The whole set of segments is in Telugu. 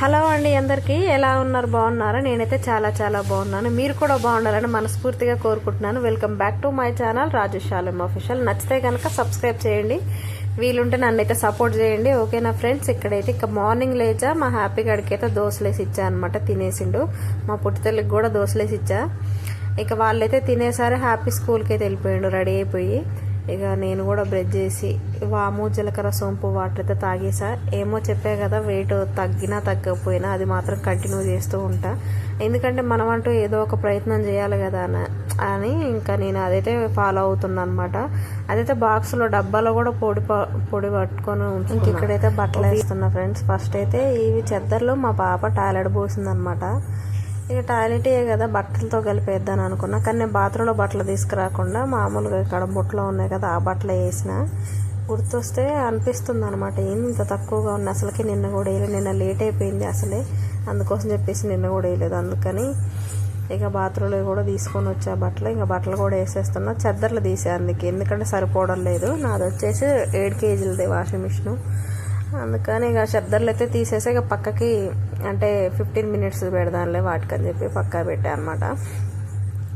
హలో అండి అందరికీ. ఎలా ఉన్నారు? బాగున్నారా? నేనైతే చాలా చాలా బాగున్నాను. మీరు కూడా బాగుండాలని మనస్ఫూర్తిగా కోరుకుంటున్నాను. Welcome back to my channel Raju Shalam official నచ్చితే కనుక సబ్స్క్రైబ్ చేయండి. వీలుంటే నన్ను అయితే సపోర్ట్ చేయండి. ఓకేనా ఫ్రెండ్స్ ఇక్కడైతే ఇక మార్నింగ్ లేచా. మా హ్యాపీ గడికి అయితే దోశలేసి ఇచ్చా అనమాట తినేసిండు. మా పుట్టితల్లికి కూడా దోశలేసి ఇచ్చా. ఇక వాళ్ళైతే తినేసారి హ్యాపీ స్కూల్కి అయితే వెళ్ళిపోయిండు. రెడీ అయిపోయి. ఇక నేను కూడా బ్రెడ్ చేసి వాము జీలకర్ర సోంపు వాటర్ అయితే తాగేసా. ఏమో చెప్పే కదా వెయిట్ తగ్గినా తగ్గకపోయినా అది మాత్రం కంటిన్యూ చేస్తూ ఉంటా. ఎందుకంటే మనం అంటూ ఏదో ఒక ప్రయత్నం చేయాలి కదా అని అని ఇంకా నేను అదైతే ఫాలో అవుతున్నా అనమాట అదైతే బాక్స్లో డబ్బాలో కూడా పొడి పొడి పట్టుకొని ఇంక ఇక్కడైతే బట్టలు వేస్తున్నా ఫ్రెండ్స్ ఫస్ట్ అయితే ఇవి చెద్దర్లో మా పాప టాయిలెట్ పోసిందనమాట ఇక టాయిలెటే కదా బట్టలతో కలిపేద్దాను అనుకున్నా. కానీ నేను బాత్రూంలో బట్టలు తీసుకురాకుండా మామూలుగా ఇక్కడ బుట్టలో ఉన్నాయి కదా ఆ బట్టలు వేసిన గుర్తొస్తే అనిపిస్తుంది అనమాట ఏంది ఇంత తక్కువగా ఉంది అసలుకి నిన్న కూడా వేయలేదు. నిన్న లేట్ అయిపోయింది అసలే. అందుకోసం చెప్పేసి నిన్న కూడా వేయలేదు. అందుకని ఇక బాత్రూంలో కూడా తీసుకొని వచ్చా బట్టలు. ఇంకా బట్టలు కూడా వేసేస్తున్నా. చెద్దర్లు తీసే అందుకే. ఎందుకంటే సరిపోవడం లేదు. నాది వచ్చేసి ఏడు కేజీలది వాషింగ్ మిషన్. అందుకని ఇక శబ్దాలు అయితే తీసేసి ఇక పక్కకి అంటే ఫిఫ్టీన్ మినిట్స్ పెడదాంలే వాటికని చెప్పి పక్కా పెట్టా అనమాట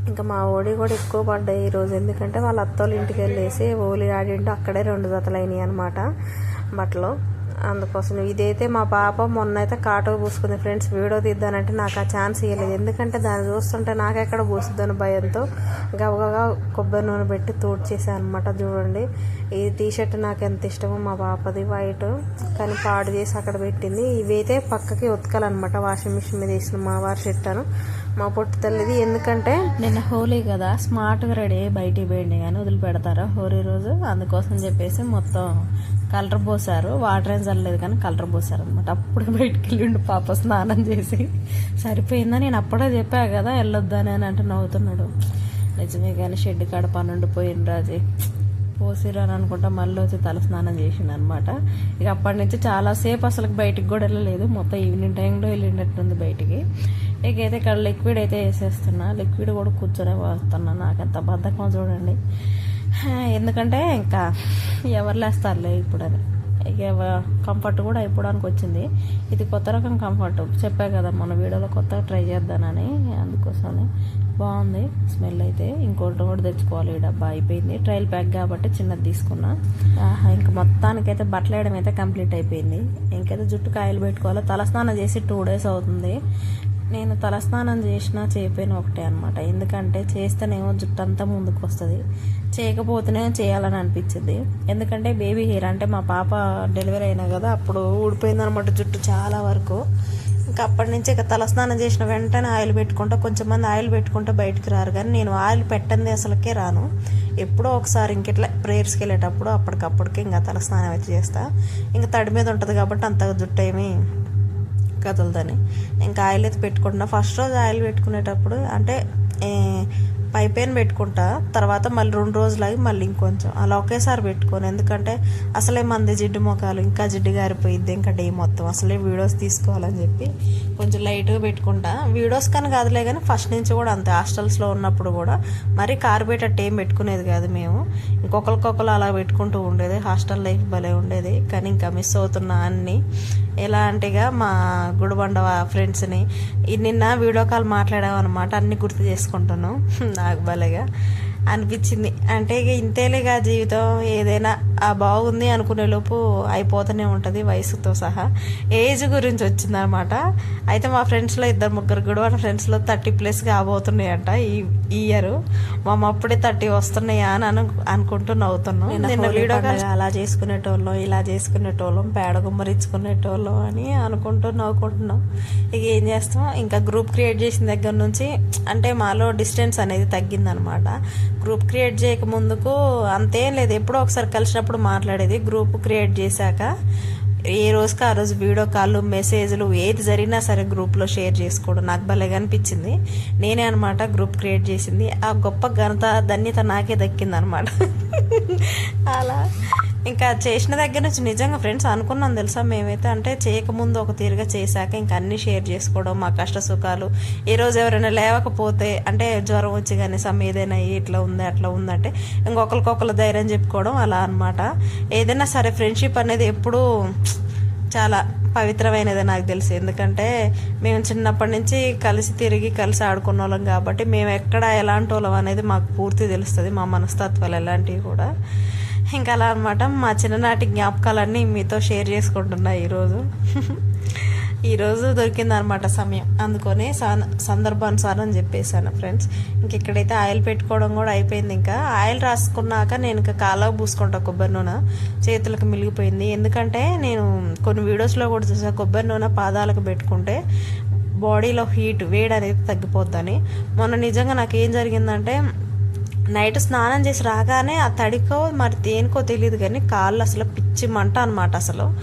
ఇంకా మా ఓడి కూడా ఎక్కువ పడ్డాయి ఈరోజు ఎందుకంటే వాళ్ళ అత్తోళ్ళ ఇంటికి వెళ్ళేసి ఓలి ఆడింటూ అక్కడే రెండు జతలు అయినాయి అనమాట బట్టలు. అందుకోసం. ఇదైతే మా పాప మొన్న అయితే కాటో పూసుకుంది. ఫ్రెండ్స్ వీడియో తీద్దానంటే నాకు ఆ ఛాన్స్ ఇవ్వలేదు ఎందుకంటే దాన్ని చూస్తుంటే నాకెక్కడ పూసుద్దని భయంతో గబగబా కొబ్బరి నూనె పెట్టి తోడ్చేసాను అనమాట చూడండి ఈ టీ షర్ట్ నాకు ఎంత ఇష్టమో మా పాపది. వైట్. కానీ పాడు చేసి అక్కడ పెట్టింది. ఇవైతే పక్కకి ఉతకాలన్నమాట. వాషింగ్ మిషన్ మీద వేసిన మా వారి చెట్టాను మా పొట్టు తల్లిది. ఎందుకంటే నిన్న హోలీ కదా స్మార్ట్గా రెడీ అయ్యి బయటికి పోయింది కానీ వదిలిపెడతారా హోలీ రోజు? అందుకోసం చెప్పేసి మొత్తం కలర్ పోసారు వాటర్ ఏం చల్లలేదు కానీ కలర్ పోసారు అనమాట అప్పుడు బయటికి వెళ్ళిండు పాప స్నానం చేసి. సరిపోయిందా? నేను అప్పుడే చెప్పా కదా వెళ్ళొద్దని అని అంటే నవ్వుతున్నాడు. నిజమే కానీ షెడ్ కాడ పన్నెండు పోయిండు రాజీ. పోసిరు అని అనుకుంటా మళ్ళీ వచ్చి తల స్నానం చేసిండు అనమాట ఇక అప్పటి నుంచి చాలాసేపు అసలు బయటికి కూడా వెళ్ళలేదు. మొత్తం ఈవినింగ్ టైంలో వెళ్ళినట్టుంది బయటికి. ఇక అయితే ఇక్కడ లిక్విడ్ అయితే వేసేస్తున్నా. లిక్విడ్ కూడా కూర్చొని వస్తున్నా. నాకు ఎంత బద్ధకం చూడండి. ఎందుకంటే ఇంకా ఎవరు లేస్తారులే ఇప్పుడు అని కంఫర్ట్ కూడా అయిపోవడానికి వచ్చింది. ఇది కొత్త రకం కంఫర్ట్. చెప్పా కదా మన వీడియోలో కొత్తగా ట్రై చేద్దానని. అందుకోసమే బాగుంది. స్మెల్ అయితే ఇంకోటి కూడా తెచ్చుకోవాలి. ఈ డబ్బా అయిపోయింది. ట్రయల్ ప్యాక్ కాబట్టి చిన్నది తీసుకున్నా. ఇంకా మొత్తానికైతే బట్టలు వేయడం అయితే కంప్లీట్ అయిపోయింది. ఇంకైతే జుట్టు కాయలు పెట్టుకోవాలి. తలస్నానం చేసి టూ డేస్ అవుతుంది. నేను తలస్నానం చేసినా చేయపోయినా ఒకటే అనమాట ఎందుకంటే చేస్తేనేమో జుట్టు అంతా ముందుకు వస్తుంది చేయకపోతేనే చేయాలని అనిపించింది. ఎందుకంటే బేబీ హెయిర్ అంటే మా పాప డెలివరీ అయినా కదా అప్పుడు ఊడిపోయింది అనమాట జుట్టు చాలా వరకు. ఇంకా అప్పటి నుంచి ఇక తలస్నానం చేసిన వెంటనే ఆయిల్ పెట్టుకుంటా కొంచెం మంది ఆయిల్ పెట్టుకుంటే బయటికి రారు. కానీ నేను ఆయిల్ పెట్టంది అసలుకే రాను. ఎప్పుడో ఒకసారి ఇంకెట్లా ప్రేయర్స్కి వెళ్ళేటప్పుడు అప్పటికప్పటికి ఇంకా తలస్నానం అయితే చేస్తా. ఇంకా తడి మీద ఉంటుంది కాబట్టి అంత జుట్టు ఏమీ కదలదని. ఇంకా ఆయిల్ అయితే పెట్టుకుంటున్నా. ఫస్ట్ రోజు ఆయిల్ పెట్టుకునేటప్పుడు అంటే పై పైన పెట్టుకుంటా తర్వాత మళ్ళీ రెండు రోజులు అవి మళ్ళీ ఇంకొంచెం. అలా ఒకేసారి పెట్టుకోను. ఎందుకంటే అసలే మంది జిడ్డు మొఖాలు ఇంకా జిడ్డు గారిపోయిద్ది ఇంకా డే మొత్తం. అసలే వీడియోస్ తీసుకోవాలని చెప్పి కొంచెం లైట్గా పెట్టుకుంటా. వీడియోస్ కానీ కాదులే కానీ ఫస్ట్ నుంచి కూడా అంతే. హాస్టల్స్లో ఉన్నప్పుడు కూడా మరీ కారు పెట్టే ఏం పెట్టుకునేది కాదు మేము. ఇంకొకరికొకరు అలా పెట్టుకుంటూ ఉండేది. హాస్టల్ లైఫ్ భలే ఉండేది. కానీ ఇంకా మిస్ అవుతున్నా అన్ని. ఎలా అంటే మా గుడిబండ ఫ్రెండ్స్ని నిన్న వీడియో కాల్ మాట్లాడామన్నమాట. అన్ని గుర్తు చేసుకుంటాను. నాకు భలేగా అనిపించింది. అంటే ఇక ఇంతేలేగా జీవితం ఏదైనా ఆ బాగుంది అనుకునే లోపు అయిపోతూనే ఉంటుంది వయసుతో సహా. ఏజ్ గురించి వచ్చిందనమాట. అయితే మా ఫ్రెండ్స్లో ఇద్దరు ముగ్గురు కూడా ఫ్రెండ్స్లో థర్టీ ప్లస్ కాబోతున్నాయంట ఈ ఈ ఇయర్ మా అప్పుడే థర్టీ వస్తున్నాయా అని అను అనుకుంటూ నవ్వుతున్నాం. నిన్న వీడియో అలా చేసుకునేటోళ్ళం ఇలా చేసుకునేటోళ్ళం పేడ గుమ్మరించుకునేటోళ్ళం అని అనుకుంటూ నవ్వుకుంటున్నాం. ఇక ఏం చేస్తాం? ఇంకా గ్రూప్ క్రియేట్ చేసిన దగ్గర నుంచి అంటే మాలో డిస్టెన్స్ అనేది తగ్గిందనమాట. గ్రూప్ క్రియేట్ చేయక ముందుకు అంతేం లేదు. ఎప్పుడో ఒకసారి కలిసినప్పుడు మాట్లాడేది గ్రూప్ క్రియేట్ చేశాక. ఏ రోజుకి ఆ రోజు వీడియో కాల్ మెసేజ్లు ఏది జరిగినా సరే గ్రూప్లో షేర్ చేసుకోవడం నాకు భలేగా అనిపించింది. నేనే అనమాట గ్రూప్ క్రియేట్ చేసింది. ఆ గొప్ప ఘనత ధన్యత నాకే దక్కింది అనమాట అలా. ఇంకా చేసిన దగ్గర నుంచి నిజంగా ఫ్రెండ్స్ అనుకున్నాం తెలుసా మేమైతే? అంటే చేయకముందు ఒక తీరుగా చేశాక ఇంకా అన్ని షేర్ చేసుకోవడం మా కష్ట సుఖాలు. ఈ రోజు ఎవరైనా లేవకపోతే అంటే జ్వరం వచ్చి కానీ సమ్ ఏదైనా ఇట్లా ఉంది అట్లా ఉందంటే ఇంకొకరికొకరు ధైర్యం చెప్పుకోవడం అలా అన్నమాట. ఏదైనా సరే ఫ్రెండ్షిప్ అనేది ఎప్పుడూ చాలా పవిత్రమైనది నాకు తెలుసు. ఎందుకంటే మేము చిన్నప్పటి నుంచి కలిసి తిరిగి కలిసి ఆడుకున్న వాళ్ళం కాబట్టి మేము ఎక్కడ ఎలాంటి వాళ్ళం అనేది మాకు పూర్తి తెలుస్తుంది మా మనస్తత్వాలు ఎలాంటివి కూడా. ఇంకా అలా అనమాట మా చిన్ననాటి జ్ఞాపకాలన్నీ మీతో షేర్ చేసుకుంటున్నా ఈరోజు. ఈరోజు దొరికిందనమాట సమయం. అందుకని సందర్భానుసారం చెప్పేశాను ఫ్రెండ్స్. ఇంక ఇక్కడైతే ఆయిల్ పెట్టుకోవడం కూడా అయిపోయింది ఇంకా. ఆయిల్ రాసుకున్నాక నేను ఇంకా కాళ్ళకు పూసుకుంటా కొబ్బరి నూనె. చేతులకు మిలిగిపోయింది. ఎందుకంటే నేను కొన్ని వీడియోస్లో కూడా చూసా కొబ్బరి నూనె పాదాలకు పెట్టుకుంటే బాడీలో హీట్ వేడి అనేది తగ్గిపోద్దని. మొన్న నిజంగా నాకు ఏం జరిగిందంటే నైట్ స్నానం చేసి రాగానే ఆ తడికో మరి దేనికో తెలియదు కానీ కాళ్ళు అసలు పిచ్చి మంట అనమాట అసలు.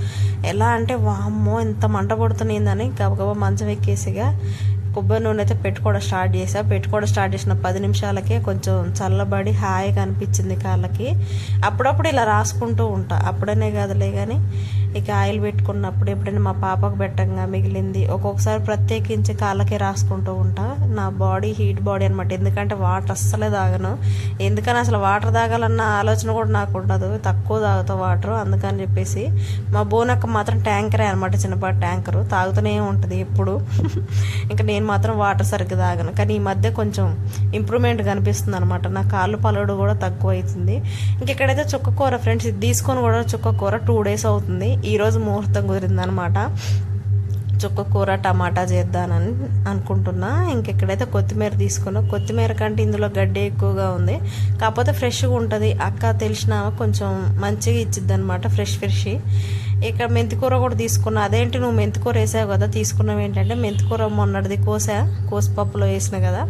ఎలా అంటే వామ్మో ఇంత మంట పడుతున్నాయిందని గబగబా మంచం ఎక్కేసిగా. కొబ్బరి నూనె అయితే పెట్టుకోవడం స్టార్ట్ చేసా పెట్టుకోవడం స్టార్ట్ చేసిన పది నిమిషాలకే కొంచెం చల్లబడి హాయిగా అనిపించింది కాళ్ళకి. అప్పుడప్పుడు ఇలా రాసుకుంటూ ఉంటా. అప్పుడనే కాదులే కానీ ఇక ఆయిల్ పెట్టుకున్నప్పుడు ఎప్పుడైనా మా పాపకు పెట్టంగా మిగిలింది. ఒక్కొక్కసారి ప్రత్యేకించి కాళ్ళకే రాసుకుంటూ ఉంటా. నా బాడీ హీట్ బాడీ అనమాట ఎందుకంటే వాటర్ అస్సలే తాగను. ఎందుకని అసలు వాటర్ తాగాలన్న ఆలోచన కూడా నాకు ఉండదు. తక్కువ తాగుతా వాటర్. అందుకని చెప్పేసి మా బోనక్క మాత్రం ట్యాంకరే అనమాట చిన్నపాటి ట్యాంకరు. తాగుతూనే ఉంటుంది ఎప్పుడు. ఇంకా నేను నేను మాత్రం వాటర్ సరిగ్గా తాగను. కానీ ఈ మధ్య కొంచెం ఇంప్రూవ్మెంట్ కనిపిస్తుంది అనమాట నా కాళ్ళు పలవడం కూడా తక్కువ అవుతుంది ఇంకెక్కడైతే చుక్క కూర ఫ్రెండ్స్ ఇది తీసుకొని కూడా చుక్క కూర టూ డేస్ అవుతుంది. ఈరోజు ముహూర్తం కుదిరిందనమాట చుక్క కూర టమాటా చేద్దానని అనుకుంటున్నా. ఇంకెక్కడైతే కొత్తిమీర తీసుకున్నా కొత్తిమీర కంటే ఇందులో గడ్డి ఎక్కువగా ఉంది. కాకపోతే ఫ్రెష్గా ఉంటుంది. అక్క తెలిసిన కొంచెం మంచిగా ఇచ్చిద్ది అనమాట ఫ్రెష్ ఫ్రెష్ ఇక్కడ మెంతికూర కూడా తీసుకున్నా. అదేంటి నువ్వు మెంతికూర వేసావు కదా తీసుకున్నావు ఏంటంటే మెంతికూర మొన్నటిది కోసా కోసిపప్పులో వేసిన కదా.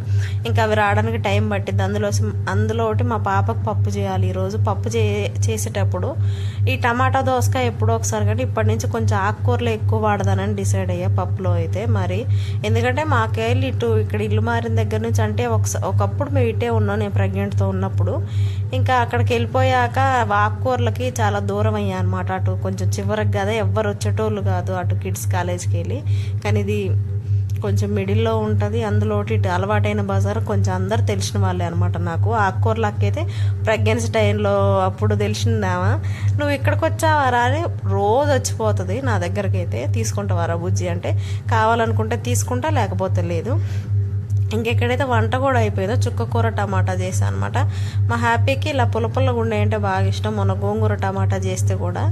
ఇంకా అవి రావడానికి టైం పట్టింది. అందులో అందులో ఒకటి మా పాపకు పప్పు చేయాలి ఈరోజు. పప్పు చే చేసేటప్పుడు ఈ టమాటా దోసకాయ ఎప్పుడో ఒకసారి కానీ ఇప్పటి నుంచి కొంచెం ఆకుకూరలు ఎక్కువ వాడదానని డిసైడ్ అయ్యా పప్పులో అయితే మరి. ఎందుకంటే మాకేళ్ళు ఇటు ఇక్కడ ఇల్లు మారిన దగ్గర నుంచి అంటే ఒకసారి ఒకప్పుడు మేము ఇటే ఉన్నాం నేను ప్రెగ్నెంట్తో ఉన్నప్పుడు. ఇంకా అక్కడికి వెళ్ళిపోయాక ఆకుకూరలకి చాలా దూరం అయ్యా అనమాట అటు కొంచెం చివరి వరకు కదా ఎవ్వరు వచ్చేటోళ్ళు కాదు అటు కిడ్స్ కాలేజ్కి వెళ్ళి. కానీ ఇది కొంచెం మిడిల్లో ఉంటుంది. అందులో ఇటు అలవాటైన బజార్. కొంచెం అందరు తెలిసిన వాళ్ళే అనమాట నాకు. ఆకుకూరలకైతే ప్రెగ్నెన్సీ టైంలో అప్పుడు తెలిసిందామా? నువ్వు ఇక్కడికి వచ్చావా? రా అని రోజు వచ్చిపోతుంది నా దగ్గరకైతే. అయితే తీసుకుంటావారా బుజ్జి? అంటే కావాలనుకుంటే తీసుకుంటా లేకపోతే లేదు. ఇంకెక్కడైతే వంట కూడా అయిపోయిందో చుక్క కూర టమాటా చేశాను అనమాట మా హ్యాపీకి ఇలా పులపుల్ల గుండె అంటే బాగా ఇష్టం. మొన్న గోంగూర టమాటా చేస్తే కూడా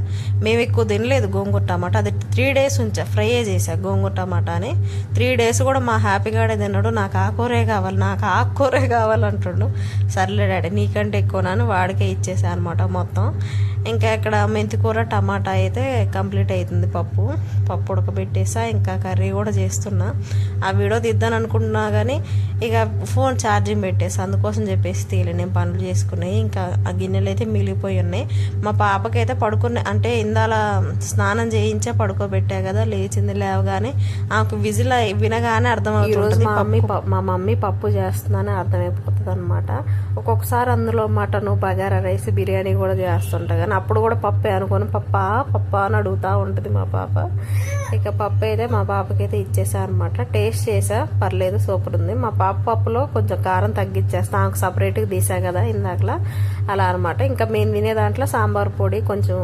మేము ఎక్కువ తినలేదు గోంగూర టమాటా. అది త్రీ డేస్ ఉంచా ఫ్రై చేసా గోంగూర టమాటా అని త్రీ డేస్ కూడా మా హ్యాపీగాడే తిన్నాడు. నాకు ఆకుకూరే కావాలి నాకు ఆకుకూరే కావాలంటుండు సర్లే డాడీ నీకంటే ఎక్కువ నాను వాడికే ఇచ్చేసా అనమాట మొత్తం. ఇంకా ఇక్కడ మెంతికూర టమాటా అయితే కంప్లీట్ అవుతుంది పప్పు. పప్పు ఉడకబెట్టేసా ఇంకా కర్రీ కూడా చేస్తున్నా. ఆ వీడియో తీద్దాను అనుకుంటున్నా కానీ ఇక ఫోన్ ఛార్జింగ్ పెట్టేసి అందుకోసం చెప్పేసి తీయలే. నేను పనులు చేసుకున్నాయి. ఇంకా ఆ గిన్నెలు అయితే మిగిలిపోయి ఉన్నాయి. మా పాపకైతే పడుకున్న అంటే ఇందాల స్నానం చేయించే పడుకోబెట్టా కదా లేచింది లేవగానే ఆమెకు విజిల్ వినగానే అర్థమవుతుంది మా మమ్మీ మా మమ్మీ పప్పు చేస్తుందని అర్థమైపోతుంది అనమాట ఒక్కొక్కసారి అందులో మటను బగారా రైస్ బిర్యానీ కూడా చేస్తుంటా కానీ అప్పుడు కూడా పప్పే అనుకొని. పప్పా పప్పా అని అడుగుతూ ఉంటుంది మా పాప. ఇక పప్పు అయితే మా పాపకి అయితే ఇచ్చేసా అనమాట టేస్ట్ చేసా. పర్లేదు సూపర్ ఉంది. మా పాప పప్పులో కొంచెం కారం తగ్గించేస్తా. ఆమెకు సపరేట్గా తీసా కదా ఇందాకలా. అలా అనమాట ఇంకా మేము తినే దాంట్లో సాంబార్ పొడి కొంచెం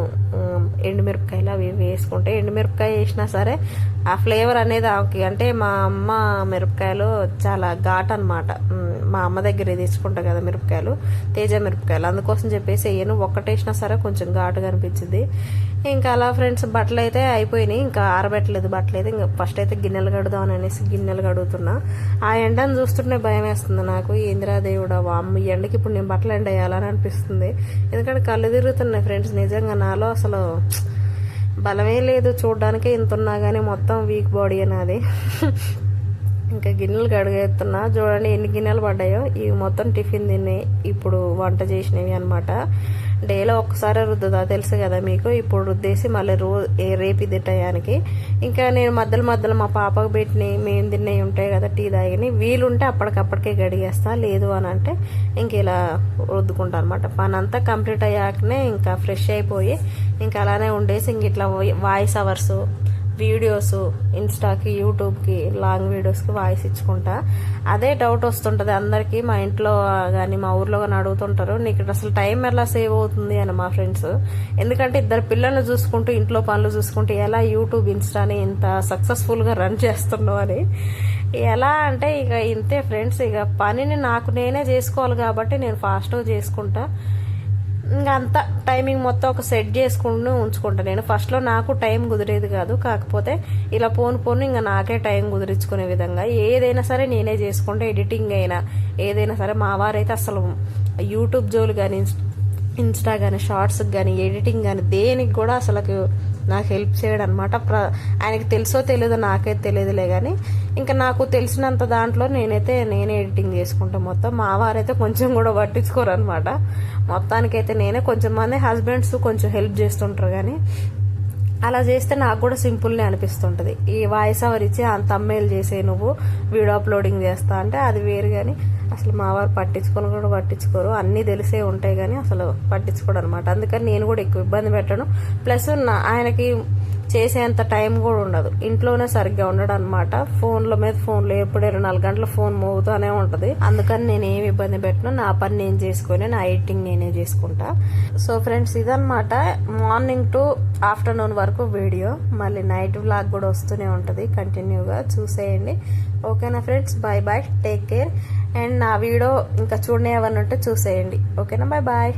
ఎండుమిరపకాయలు అవి ఇవి వేసుకుంటే ఎండుమిరపకాయ వేసినా సరే ఆ ఫ్లేవర్ అనేది ఆమెకి అంటే మా అమ్మ మిరపకాయలు చాలా ఘాట్ అనమాట మా అమ్మ దగ్గర తెచ్చుకుంటా కదా మిరపకాయలు తేజ మిరపకాయలు. అందుకోసం చెప్పేసి వేయను ఒక్కటేసినా సరే కొంచెం ఘాటుగా అనిపించింది. ఇంకా అలా ఫ్రెండ్స్ బట్టలు అయితే అయిపోయినాయి. ఇంకా ఆరబెట్టలేదు బట్టలు అయితే. ఇంకా ఫస్ట్ అయితే గిన్నెలు కడుదాం అనేసి గిన్నెలు కడుగుతున్నా. ఆ ఎండను చూస్తుంటే భయం వేస్తుంది నాకు. ఇందిరా దేవుడా వామ్మ ఈ ఎండకి ఇప్పుడు నేను బట్టలు ఎండ వేయాలని అనిపిస్తుంది. ఎందుకంటే కళ్ళు తిరుగుతున్నాయి ఫ్రెండ్స్. నిజంగా నాలో అసలు బలమే లేదు. చూడడానికే ఇంత ఉన్నా కానీ మొత్తం వీక్ బాడీ అని అది ఇంకా గిన్నెలు కడిగేస్తున్నా. చూడండి ఎన్ని గిన్నెలు పడ్డాయో. ఇవి మొత్తం టిఫిన్ తిన్నాయి ఇప్పుడు వంట చేసినవి అనమాట డేలో ఒక్కసారి రుద్దుదా తెలుసు కదా మీకు. ఇప్పుడు రుద్దేసి మళ్ళీ రో రేపు ఇది టయానికి. ఇంకా నేను మధ్యలో మధ్యలో మా పాపకు పెట్టినవి మేము తిన్నవి ఉంటాయి కదా టీ తాగిని వీలుంటే అప్పటికప్పటికే గడిగేస్తా లేదు అని అంటే ఇంక ఇలా రుద్దుకుంటా అనమాట పని అంతా కంప్లీట్ అయ్యాకనే ఇంకా ఫ్రెష్ అయిపోయి ఇంకా అలానే ఉండేసి ఇంక ఇట్లా వాయిస్ అవర్స్ వీడియోస్ ఇన్స్టాకి యూట్యూబ్కి లాంగ్ వీడియోస్కి వాయిస్ ఇచ్చుకుంటా. అదే డౌట్ వస్తుంటుంది అందరికీ. మా ఇంట్లో కానీ మా ఊర్లో కానీ అడుగుతుంటారు నీకు అసలు టైం ఎలా సేవ్ అవుతుంది? అని మా ఫ్రెండ్స్. ఎందుకంటే ఇద్దరు పిల్లల్ని చూసుకుంటూ ఇంట్లో పనులు చూసుకుంటూ ఎలా యూట్యూబ్ ఇన్స్టాని ఇంత సక్సెస్ఫుల్గా రన్ చేస్తున్నావు? అని. ఎలా అంటే ఇక ఇంతే ఫ్రెండ్స్ ఇక పనిని నాకు నేనే చేసుకోవాలి కాబట్టి నేను ఫాస్ట్గా చేసుకుంటా. ఇంకా అంత టైమింగ్ మొత్తం ఒక సెట్ చేసుకుంటూ ఉంచుకుంటాను నేను ఫస్ట్లో నాకు టైం కుదిరేది కాదు కాకపోతే ఇలా పోను పోను ఇంకా నాకే టైం కుదిరించుకునే విధంగా ఏదైనా సరే నేనే చేసుకుంటే ఎడిటింగ్ అయినా. ఏదైనా సరే మా వారైతే అసలు యూట్యూబ్ జోలు కానీ ఇన్స్టా కానీ షార్ట్స్కి కానీ ఎడిటింగ్ కానీ దేనికి కూడా అసలు నాకు హెల్ప్ చేయడం అనమాట ప్ర ఆయనకి తెలుసో తెలియదో నాకైతే తెలియదులే కానీ ఇంకా నాకు తెలిసినంత దాంట్లో నేనైతే నేనే ఎడిటింగ్ చేసుకుంటా మొత్తం. మా వారైతే కొంచెం కూడా పట్టించుకోరు అనమాట మొత్తానికైతే నేనే కొంచెం మంది హస్బెండ్స్ కొంచెం హెల్ప్ చేస్తుంటారు కానీ అలా చేస్తే నాకు కూడా సింపుల్నే అనిపిస్తుంటుంది. ఈ వాయిస్ ఓవర్ ఇచ్చి అంత అమ్మేలు చేసే నువ్వు వీడియో అప్లోడింగ్ చేస్తా అంటే అది వేరు కానీ అసలు మా వారు పట్టించుకొని కూడా పట్టించుకోరు. అన్నీ తెలిసే ఉంటాయి కానీ అసలు పట్టించుకోడు అనమాట అందుకని నేను కూడా ఎక్కువ ఇబ్బంది పెట్టను. ప్లస్ నా ఆయనకి చేసేంత టైం కూడా ఉండదు. ఇంట్లోనే సరిగ్గా ఉండడం అనమాట ఫోన్ల మీద ఫోన్లో ఎప్పుడు ఇరవై నాలుగు గంటల ఫోన్ మోగుతూనే ఉంటుంది. అందుకని నేను ఏమి ఇబ్బంది పెట్టను. నా పని నేను చేసుకొని నా ఎడిటింగ్ నేనే చేసుకుంటా. సో ఫ్రెండ్స్ ఇదనమాట మార్నింగ్ టు ఆఫ్టర్నూన్ వరకు వీడియో. మళ్ళీ నైట్ వ్లాగ్ కూడా వస్తూనే ఉంటుంది. కంటిన్యూగా చూసేయండి. ఓకేనా friends? Bye bye. Take care. And నా వీడియో ఇంకా చూడని ఏమన్నా ఉంటే చూసేయండి. ఓకేనా? Bye bye.